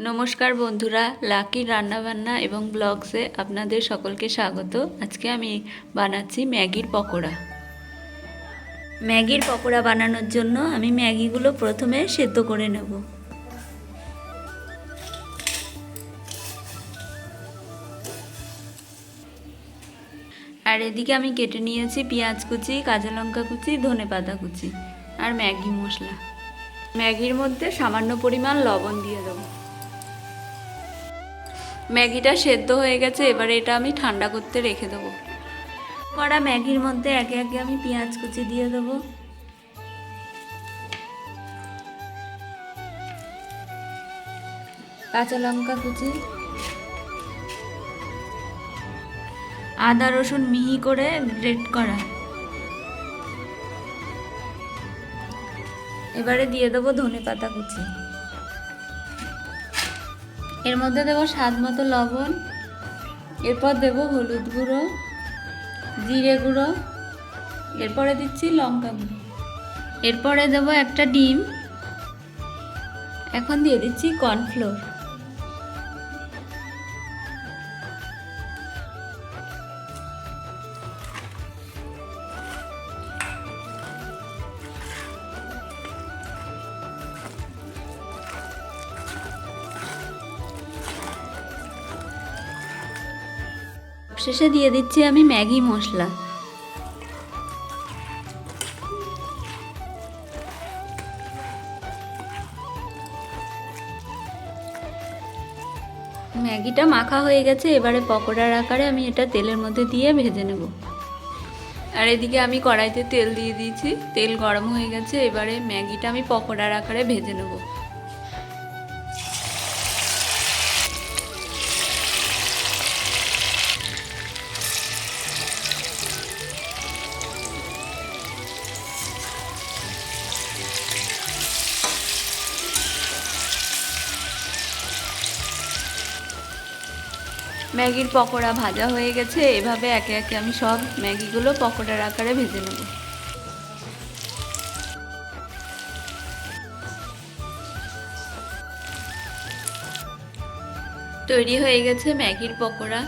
নমস্কার বন্ধুরা, লাকি রান্নাবান্না এবং ব্লগসে আপনাদের সকলকে স্বাগত। আজকে আমি বানাচ্ছি ম্যাগির পকোড়া। ম্যাগির পকোড়া বানানোর জন্য আমি ম্যাগিগুলো প্রথমে সেদ্ধ করে নেব। আর এদিকে আমি কেটে নিয়েছি পেঁয়াজ কুচি, কাঁচা লঙ্কা কুচি, ধনে পাতা কুচি আর ম্যাগি মশলা। ম্যাগির মধ্যে সামান্য পরিমাণ লবণ দিয়ে দেবো। ম্যাগিটা সেদ্ধ হয়ে গেছে, এবারে এটা আমি ঠান্ডা করতে রেখে দেবো। কড়া ম্যাগির মধ্যে একে একে আমি পেঁয়াজ কুচি দিয়ে দেবো। কাঁচা লঙ্কা কুচি। আদা, রসুন মিহি করে গ্রেট করা। এবারে দিয়ে দেবো ধনে পাতা কুচি। এর মধ্যে দেব স্বাদ মতো লবণ। এরপর দেব হলুদ গুঁড়ো, জিরে গুঁড়ো, এরপরে দিচ্ছি লঙ্কা গুঁড়ো। এরপরে দেব একটা ডিম। এখন দিয়ে দিচ্ছি কর্নফ্লোর। শেষে দিয়ে দিচ্ছি আমি ম্যাগি মশলা। ম্যাগিটা মাখা হয়ে গেছে, এবারে পকোড়ার আকারে আমি এটা তেলের মধ্যে দিয়ে ভেজে নেব। আর এদিকে আমি কড়াইতে তেল দিয়ে দিয়েছি, তেল গরম হয়ে গেছে, এবারে ম্যাগিটা আমি পকোড়ার আকারে ভেজে নেব। ম্যাগির পকোড়া ভাজা হয়ে গেছে, এভাবে একে একে আমি সব ম্যাগিগুলো পকোড়ার আকারে ভেজে নেব। তৈরি হয়ে গেছে ম্যাগির পকোড়া।